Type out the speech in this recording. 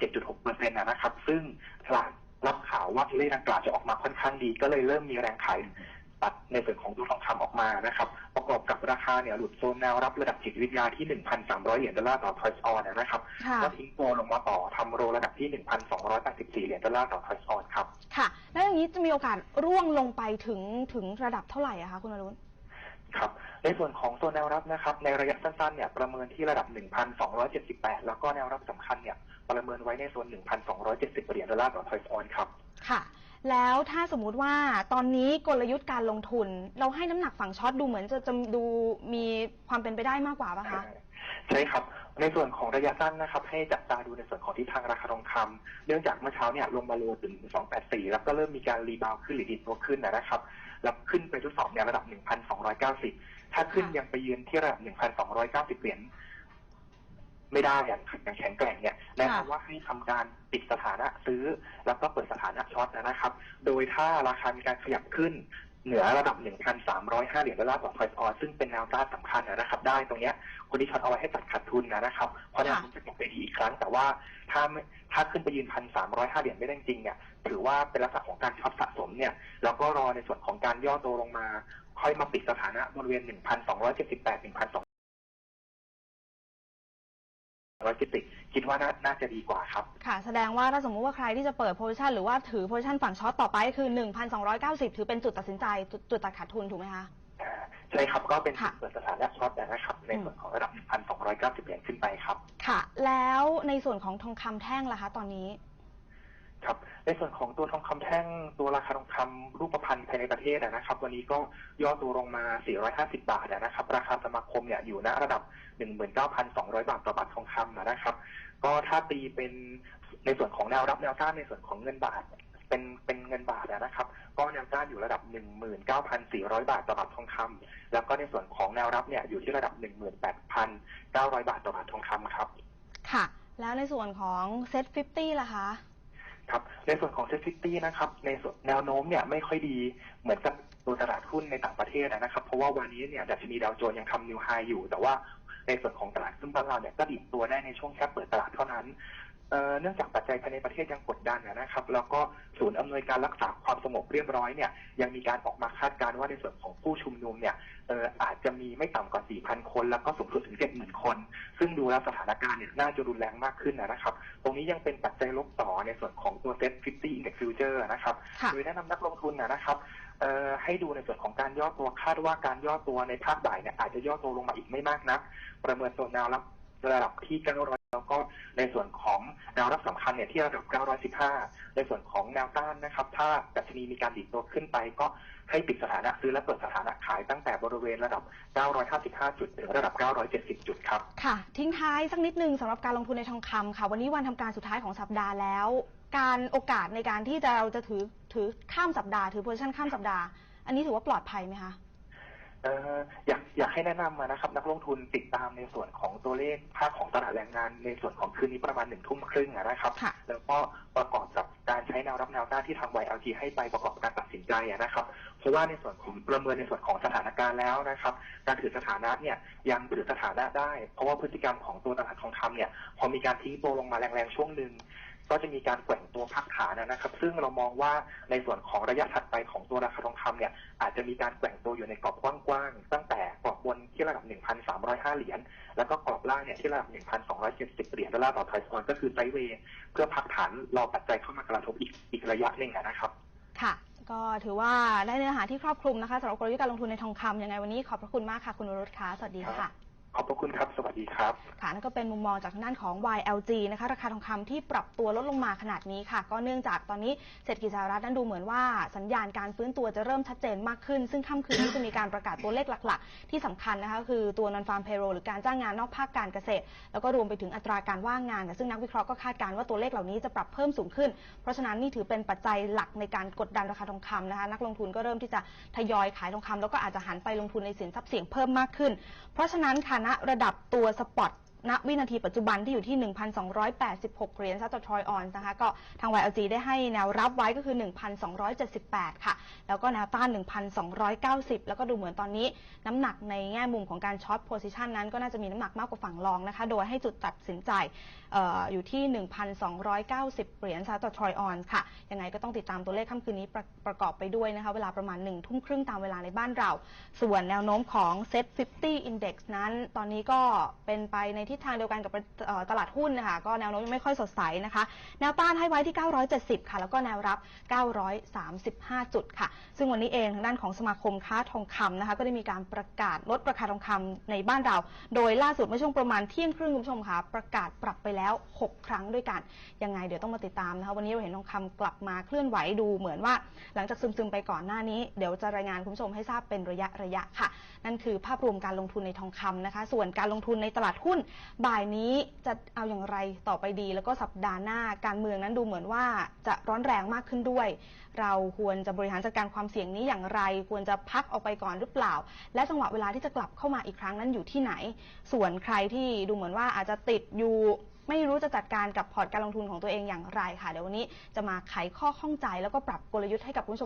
7.6%นะครับ ซึ่งตลาดรับข่าวว่าตัวเลขดังกล่าวจะออกมาค่อนข้างดี ก็เลยเริ่มมีแรงขายตัดในส่วนของตัวทองคำออกมานะครับ ประกอบกับราคาเนี่ยหลุดโซนแนวรับระดับจิตวิทยาที่ 1,300 เหรียญดอลลาร์ต่อทอยส์ออนนะครับค่ะก็ทิ้งตัวลงมาต่อทำโรระดับที่ 1,284 เหรียญดอลลาร์ต่อทอยส์ออนครับ ค่ะ แล้วอย่างนี้จะมีโอกาสร่วงลงไปถึงถึงระดับเท่าไหร่อะคะคุณอรุณครับในส่วนของโซนแนวรับนะครับ ในระยะสั้นๆเนี่ยประเมินที่ระดับ 1,278 แล้วก็แนวรับสำคัญเนี่ย ประเมินไว้ในโซน 1,270 เหรียญดอลลาร์ต่อทอยส์ออนครับ ค่ะ แล้วถ้าสมมุติว่าตอนนี้กลยุทธ์การลงทุน เราให้น้ำหนักฝั่งช็อตดูเหมือนจะจะดูมีความเป็นไปได้มากกว่าปะคะ ใช่ครับ ในส่วนของระยะสั้นนะครับ ให้จับตาดูในส่วนของทิศทางราคาทองคำเนื่องจากเมื่อเช้าเนี่ยลงมาโลถึง 284 แล้วก็เริ่มมีการรีบาวด์ขึ้นหรือดีดตัวขึ้นนะครับ แล้วขึ้นไปทดสอบในระดับ 1,290 ถ้าขึ้นค่ะยังไปยืนที่ระดับ 1,290 เหรียญ ไม่ได้อย่างอย่างแข็งแกร่งเนี่ยแนะนำว่าให้ทำการปิดสถานะซื้อ แล้วก็เปิดสถานะช็อตนะครับ โดยถ้าราคามีการขยับขึ้นเหนือระดับ 1,305 เหรียญดอลลาร์ต่อทอยส์ออนซึ่งเป็นแนวต้านสำคัญนะครับ ได้ตรงเนี้ยคนที่ช็อตเอาไว้ให้ตัดขาดทุนนะครับ เพราะแนวโน้มจะกลับไปดีอีกครั้ง แต่ว่าถ้าไม่ถ้าขึ้นไปยืน 1,305 เหรียญไม่ได้จริงๆเนี่ย ถือว่าเป็นลักษณะของการช็อตสะสมเนี่ย แล้วก็รอในส่วนของการย่อตัวลงมา ค่อยมาปิดสถานะบริเวณ 1,278 1,200 170คิดว่าน่าน่าจะดีกว่าครับ ค่ะแสดงว่าถ้าสมมุติว่าใครที่จะเปิดโพซิชันหรือว่าถือโพซิชันฝั่งช็อตต่อไปคือ 1,290 ถือเป็นจุดตัดสินใจจุดจุดตัดขาดทุนถูกไหมคะอ่าใช่ครับก็เป็นค่ะ เปิดสถานะช็อตนะครับ ในส่วนของระดับ 1,290 เหรียญขึ้นไปครับ ค่ะ แล้วในส่วนของทองคำแท่งล่ะคะ ตอนนี้ ครับในส่วนของตัวทองคำแท่งตัวราคาทองคำรูปพรรณภายในประเทศนะครับ วันนี้ก็ย่อตัวลงมา 450 บาทนะครับ ราคาสมาคมเนี่ยอยู่ณระดับ 19,200 บาทต่อบาททองคำนะครับ ก็ถ้าตีเป็นในส่วนของแนวรับแนวต้านในส่วนของเงินบาทเป็นเป็นเงินบาทนะครับ ก็แนวต้านอยู่ระดับ 19,400 บาทต่อบาททองคำแล้วก็ในส่วนของแนวรับเนี่ยอยู่ที่ระดับ 18,900 บาทต่อบาททองคำครับ ค่ะ แล้วในส่วนของเซ็ต50ล่ะคะ ครับในส่วนของเซ็ตฟิตี้นะครับในส่วนแนวโน้มเนี่ยไม่ค่อยดีเหมือนกับตัวตลาดหุ้นในต่างประเทศนะครับ เพราะว่าวันนี้เนี่ยดัชนีดาวโจนส์ยังทำนิวไฮอยู่ แต่ว่าในส่วนของตลาดหุ้นบ้านเราเนี่ยก็ดิบตัวได้ในช่วงแค่เปิดตลาดเท่านั้น เอ่อเนื่องจากปัจจัยภายในประเทศยังกดดันนะครับ แล้วก็ศูนย์อำนวยการรักษาความสงบเรียบร้อยเนี่ยยังมีการออกมาคาดการณ์ว่าในส่วนของผู้ชุมนุมเนี่ยเอ่ออาจจะมีไม่ต่ำกว่า 4,000 คน แล้วก็สูงสุดถึง 70,000 คน ซึ่งดูแล้วสถานการณ์เนี่ยน่าจะรุนแรงมากขึ้นนะครับ ตรงนี้ยังเป็นปัจจัยลบต่อในส่วนของตัวเซ็ต50 Index Future นะครับค่ะโดยแนะนำนักลงทุนนะนะครับเอ่อให้ดูในส่วนของการย่อตัวคาดว่าการย่อตัวในภาคบ่ายเนี่ยอาจจะย่อตัวลงมาอีกไม่มากนัก ประเมินตัวแนวรับระดับที่900 แล้วก็ในส่วนของแนวรับสำคัญเนี่ยที่ระดับ 915 ในส่วนของแนวต้านนะครับ ถ้าดัชนีมีการดีดตัวขึ้นไป ก็ให้ปิดสถานะซื้อและเปิดสถานะขายตั้งแต่บริเวณระดับ 955 จุดถึงระดับ 970 จุดครับ ค่ะ ทิ้งท้ายสักนิดนึงสำหรับการลงทุนในทองคำค่ะ วันนี้วันทำการสุดท้ายของสัปดาห์แล้ว การโอกาสในการที่จะเราจะถือถือข้ามสัปดาห์ถือโพซิชันข้ามสัปดาห์ อันนี้ถือว่าปลอดภัยไหมคะเอ่ออยาก อยากให้แนะนำมานะครับ นักลงทุนติดตามในส่วนของตัวเลขภาคของตลาดแรงงานในส่วนของคืนนี้ประมาณหนึ่งทุ่มครึ่งอะนะครับ ค่ะ แล้วก็ประกอบกับการใช้แนวรับแนวต้านที่ทาง YLG ให้ไปประกอบการตัดสินใจอะนะครับ เพราะว่าในส่วนของประเมินในส่วนของสถานการณ์แล้วนะครับ การถือสถานะเนี่ยยังถือสถานะได้ เพราะว่าพฤติกรรมของตัวตลาดทองคำเนี่ยพอมีการทิ้งตัวลงมาแรงๆช่วงหนึ่ง ก็จะมีการแกว่งตัวพักฐานนะครับ ซึ่งเรามองว่าในส่วนของระยะถัดไปของตัวราคาทองคำเนี่ยอาจจะมีการแกว่งตัวอยู่ในกรอบกว้างๆตั้งแต่กรอบบนที่ระดับ 1,305 เหรียญแล้วก็กรอบล่างเนี่ยที่ระดับ 1,270 เหรียญดอลลาร์ต่อไทยสปอนก็คือไซด์เวย์เพื่อพักฐานรอปัจจัยเข้ามากระทบอีกอีกระยะหนึ่งอะนะครับ ค่ะ ก็ถือว่าได้เนื้อหาที่ครอบคลุมนะคะสำหรับกลยุทธ์การลงทุนในทองคำยังไงวันนี้ขอบพระคุณมากค่ะคุณวรุษค่ะสวัสดีค่ะ ขอบพระคุณครับ สวัสดีครับ ค่ะนั่นก็เป็นมุมมองจากทางด้านของ YLG นะคะราคาทองคำที่ปรับตัวลดลงมาขนาดนี้ค่ะ ก็เนื่องจากตอนนี้เศรษฐกิจสหรัฐนั้นดูเหมือนว่าสัญญาณการฟื้นตัวจะเริ่มชัดเจนมากขึ้น ซึ่งค่ำคืนนี้จะมีการประกาศตัวเลขหลัก ๆ ที่สำคัญนะคะคือตัว non farm payroll หรือการจ้างงานนอกภาคการเกษตร แล้วก็รวมไปถึงอัตราการว่างงานค่ะซึ่งนักวิเคราะห์ก็คาดการณ์ว่าตัวเลขเหล่านี้จะปรับเพิ่มสูงขึ้น เพราะฉะนั้นนี่ถือเป็นปัจจัยหลักในการกดดันราคาทองคำนะคะนักลงทุนก็เริ่มที่จะทยอยขายทองคำแล้วก็อาจจะหันไปลงทุนในสินทรัพย์เสี่ยงเพิ่มมากขึ้น เพราะฉะนั้นค่ะณระดับตัวสปอต ณวินาทีปัจจุบันที่อยู่ที่ 1,286 เหรียญสหรัต่อทรอยออนซ์นะคะ ก็ทาง YLG ได้ให้แนวรับไว้ก็คือ 1,278 ค่ะ แล้วก็แนวต้าน 1,290 แล้วก็ดูเหมือนตอนนี้น้ำหนักในแง่มุมของการช็อตโพซิชันนั้นก็น่าจะมีน้ำหนักมากกว่าฝั่งรองนะคะ โดยให้จุดตัดสินใจอออยู่ที่ 1,290 เหรียญสหรัต่อทรอยออนซ์ค่ะ ยังไงก็ต้องติดตามตัวเลขค่ำคืนนี้ประประกอบไปด้วยนะคะ เวลาประมาณ1ทุ่มครึ่งตามเวลาในบ้านเรา ส่วนแนวโน้มของ Set 50 Index นั้น ตอนนี้ก็เป็นไปในทิศทางเดียวกันกับตลาดหุ้นนะคะก็แนวโน้มยังไม่ค่อยสดใสนะคะ แนวต้านให้ไว้ที่ 970 ค่ะ แล้วก็แนวรับ 935 จุดค่ะ ซึ่งวันนี้เองทางด้านของสมาคมค้าทองคำนะคะก็ได้มีการประกาศลดราคาทองคำในบ้านเรา โดยล่าสุดเมื่อช่วงประมาณเที่ยงครึ่งคุณผู้ชมค่ะประกาศปรับไปแล้ว 6 ครั้งด้วยกัน ยังไงเดี๋ยวต้องมาติดตามนะคะวันนี้เราเห็นทองคำกลับมาเคลื่อนไหวดูเหมือนว่า หลังจากซึมๆไปก่อนหน้านี้ เดี๋ยวจะรายงานคุณผู้ชมให้ทราบเป็นระยะระยะค่ะ นั่นคือภาพรวมการลงทุนในทองคำนะคะ ส่วนการลงทุนในตลาดหุ้นบ่ายนี้จะเอาอย่างไรต่อไปดี แล้วก็สัปดาห์หน้าการเมืองนั้นดูเหมือนว่าจะร้อนแรงมากขึ้นด้วย เราควรจะบริหารจัดการความเสี่ยงนี้อย่างไร ควรจะพักออกไปก่อนหรือเปล่า และจังหวะเวลาที่จะกลับเข้ามาอีกครั้งนั้นอยู่ที่ไหน ส่วนใครที่ดูเหมือนว่าอาจจะติดอยู่ไม่รู้จะจัดการกับพอร์ตการลงทุนของตัวเองอย่างไรค่ะเดี๋ยววันนี้จะมาไขข้อข้องใจแล้วก็ปรับกลยุทธ์ให้กับคุณผู้ชม